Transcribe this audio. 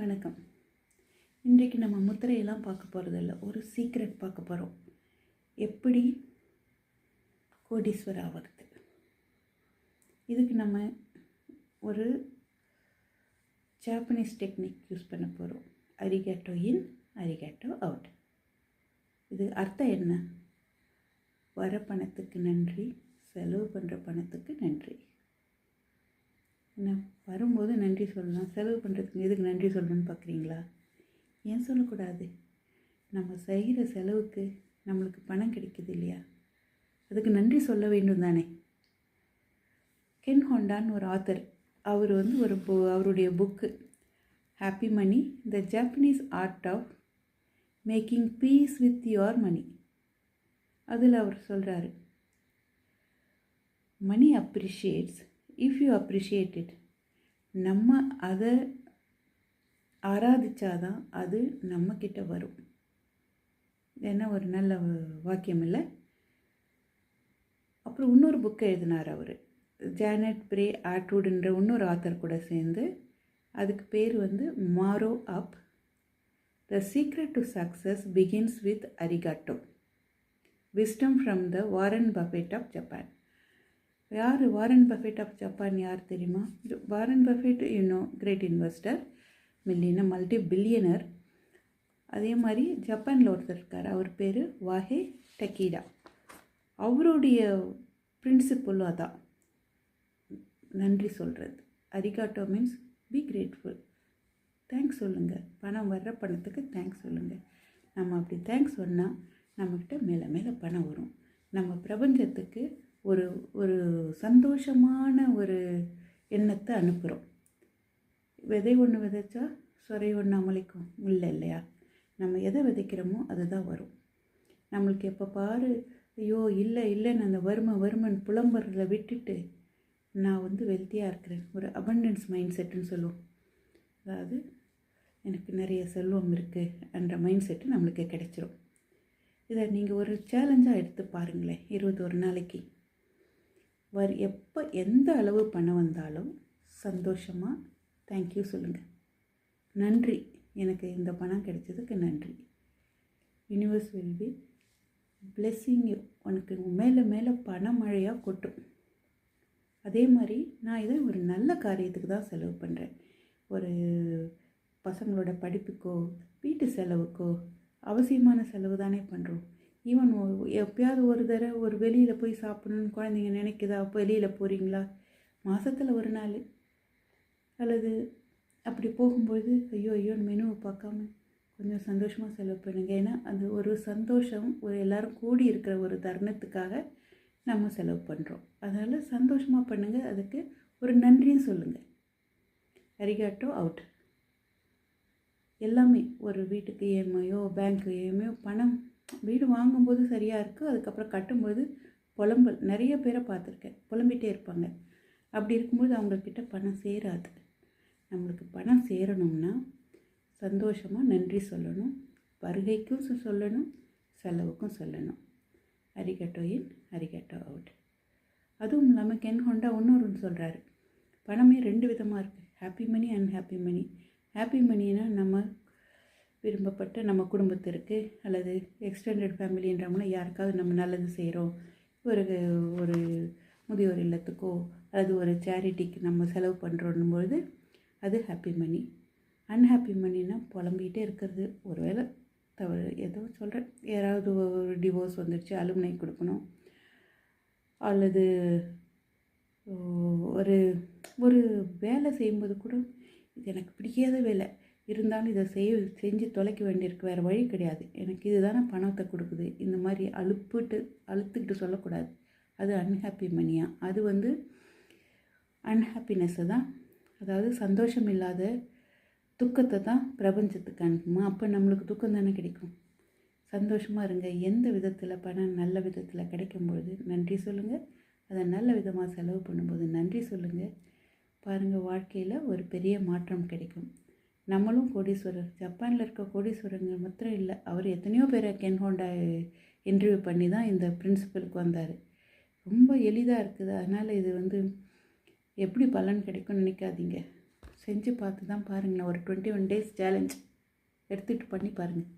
வணக்கம். இன்றைக்கு நம்ம முத்திரையெல்லாம் பார்க்க போகிறதில்ல ஒரு சீக்ரெட் பார்க்க போகிறோம் எப்படி கோடீஸ்வரர் ஆகிறது இதுக்கு நம்ம ஒரு ஜாப்பனீஸ் டெக்னிக் யூஸ் பண்ண போகிறோம் அரிகேட்டோ இன் அரிகேட்டோ அவுட் இது அர்த்தம் என்ன? வர பணத்துக்கு நன்றி செலவு பண்ணுற பணத்துக்கு நன்றி. என்ன? வரும்போது நன்றி சொல்லலாம் செலவு பண்ணுறதுக்கு எதுக்கு நன்றி சொல்லணும்னு பார்க்குறீங்களா ஏன் சொல்லக்கூடாது? நம்ம செய்கிற செலவுக்கு நம்மளுக்கு பணம் கிடைக்குது இல்லையா? அதுக்கு நன்றி சொல்ல வேண்டும் தானே? கென் ஹோண்டான்னு ஒரு ஆத்தர். அவர் வந்து ஒரு பு அவருடைய book happy money the Japanese art of making peace with your money அதில் அவர் சொல்கிறாரு money appreciates if you appreciate it நம்ம அதை ஆராதிச்சாதான் அது நம்மக்கிட்ட வரும். என்ன ஒரு நல்ல வாக்கியம் இல்லை அப்புறம் இன்னொரு புக்கை எழுதினார் அவர். ஜானட் பிரே ஆட்வுட்ன்ற இன்னொரு ஆத்தர் கூட சேர்ந்து அதுக்கு பேர் வந்து மாரோ அப் the secret to success begins with arigato wisdom from the Warren Buffett of Japan யார்? வாரன் பஃபெட் ஆஃப் ஜப்பான் யார் தெரியுமா? Warren Buffett you know great investor million multi billionaire அதே மாதிரி ஜப்பானில் ஒருத்தர் இருக்கார். அவர் பேர் வாஹே டக்கீடா அவருடைய பிரின்சிபலும் அதான். நன்றி சொல்கிறது arigato means be grateful thanks சொல்லுங்கள் பணம் வர்ற பணத்துக்கு தேங்க்ஸ் சொல்லுங்கள் நம்ம அப்படி தேங்க்ஸ் சொன்னால் நம்மக்கிட்ட மேலே மேலே பணம் வரும். நம்ம பிரபஞ்சத்துக்கு ஒரு ஒரு சந்தோஷமான ஒரு எண்ணத்தை அனுப்புகிறோம் விதை ஒன்று விதைச்சா சொரை ஒன்று அமளிக்கும். இல்லை இல்லையா? நம்ம எதை விதைக்கிறோமோ அதுதான் வரும். நம்மளுக்கு எப்போ பாரு ஐயோ இல்லை இல்லைன்னு அந்த வறுமை வறுமன் புலம்புறத விட்டுட்டு நான் வந்து வெல்த்தியாக இருக்கிறேன். ஒரு அபண்டன்ஸ் மைண்ட் செட்டுன்னு சொல்லுவோம். அதாவது எனக்கு நிறைய செல்வம் இருக்குது என்ற மைண்ட் செட்டு நம்மளுக்கு கிடைச்சிரும். இதை நீங்கள் ஒரு சேலஞ்சாக எடுத்து பாருங்களேன் இருபது ஒரு நாளைக்கு. வர் எப்போ எந்த அளவு பணம் வந்தாலும் சந்தோஷமாக தேங்க்யூ சொல்லுங்கள் நன்றி. எனக்கு இந்த பணம் கிடைச்சதுக்கு நன்றி. Universe will be blessing you உனக்கு மேலே மேலே பண மழையாக கொட்டும். அதே மாதிரி நான் இதை ஒரு நல்ல காரியத்துக்கு தான் செலவு பண்ணுறேன் ஒரு பசங்களோட படிப்புக்கோ வீட்டு செலவுக்கோ அவசியமான செலவு தானே பண்ணுறோம் ஈவன் எப்பயாவது ஒரு தடவை ஒரு வெளியில் போய் சாப்பிட்ணுன்னு குழந்தைங்க நினைக்குதா? அப்போ வெளியில் போகிறீங்களா மாதத்தில் ஒரு நாள். அல்லது அப்படி போகும்போது ஐயோ ஐயோன்னு மெனுவை பார்க்காம கொஞ்சம் சந்தோஷமாக செலவு பண்ணுங்கள் ஏன்னா அது ஒரு சந்தோஷம் ஒரு எல்லோரும் கூடி இருக்கிற ஒரு தருணத்துக்காக நம்ம செலவு பண்ணுறோம் அதனால் சந்தோஷமாக பண்ணுங்கள் அதுக்கு ஒரு நன்றியும் சொல்லுங்கள் அரிகாட்டோ அவுட் எல்லாமே ஒரு வீட்டுக்கு ஏமையோ பேங்க்கு ஏமையோ பணம் வீடு வாங்கும்போது சரியாக இருக்குது அதுக்கப்புறம் கட்டும்போது புலம்பல். நிறைய பேரை பார்த்துருக்கேன். புலம்பிகிட்டே இருப்பாங்க. அப்படி இருக்கும்போது அவங்கக்கிட்ட பணம் சேராது. நம்மளுக்கு பணம் சேரணும்னா சந்தோஷமாக நன்றி சொல்லணும். வருகைக்கும் சொல்லணும். செலவுக்கும் சொல்லணும். Arigato in arigato out. அதுவும் இல்லாமல் கென் ஹோண்டா இன்னொரு சொல்கிறாரு பணமே ரெண்டு விதமாக இருக்குது happy money and happy money. Happy மணினால் நம்ம விரும்பப்பட்ட நம்ம குடும்பத்திற்கு அல்லது எக்ஸ்டெண்டட் ஃபேமிலின்றவங்கள யாருக்காவது நம்ம நல்லது செய்கிறோம் ஒரு ஒரு முதியோர் இல்லத்துக்கோ அல்லது ஒரு சேரிட்டிக்கு நம்ம செலவு பண்ணுறோன்னும் பொழுது அது ஹாப்பி மணி அன்ஹாப்பி மணினா புலம்பிகிட்டே இருக்கிறது. ஒரு வேளை தவறு ஏதோ சொல்கிறேன் யாராவது ஒரு டிவோர்ஸ் வந்துடுச்சு அலுமினை கொடுக்கணும். அல்லது ஒரு ஒரு வேலை செய்யும்போது கூட இது எனக்கு பிடிக்காத வேலை. இருந்தாலும் இதை செய்ய செஞ்சு தொலைக்க வேண்டியிருக்கு. வேறு வழி கிடையாது. எனக்கு இது தானே பணத்தை கொடுக்குது. இந்த மாதிரி அழுப்புட்டு அழுத்துக்கிட்டு சொல்லக்கூடாது. அது அன்ஹாப்பி மணியாக அது வந்து அன்ஹாப்பினஸ்ஸை தான். அதாவது சந்தோஷம் இல்லாத துக்கத்தை தான் பிரபஞ்சத்துக்கு அனுப்புமா? அப்போ நம்மளுக்கு துக்கம் தானே கிடைக்கும். சந்தோஷமாக இருங்க. எந்த விதத்தில் பணம் நல்ல விதத்தில் கிடைக்கும்பொழுது நன்றி சொல்லுங்கள் அதை நல்ல விதமாக செலவு பண்ணும்போது நன்றி சொல்லுங்கள் பாருங்கள் வாழ்க்கையில் ஒரு பெரிய மாற்றம் கிடைக்கும். நம்மளும் கோடீஸ்வரர். ஜப்பானில் இருக்க கோடீஸ்வரங்க மாத்திரம் இல்லை. அவர் எத்தனையோ பேரை கென் ஹோண்டா இன்டர்வியூ பண்ணி தான் இந்த பிரின்சிபலுக்கு வந்தார். ரொம்ப எளிதாக இருக்குது. அதனால் இது வந்து எப்படி பலன் கிடைக்கும்னு நினைக்காதீங்க. செஞ்சு பார்த்து தான் பாருங்களேன். ஒரு டுவெண்ட்டி ஒன் டேஸ் சேலஞ்ச் எடுத்துகிட்டு பண்ணி பாருங்கள்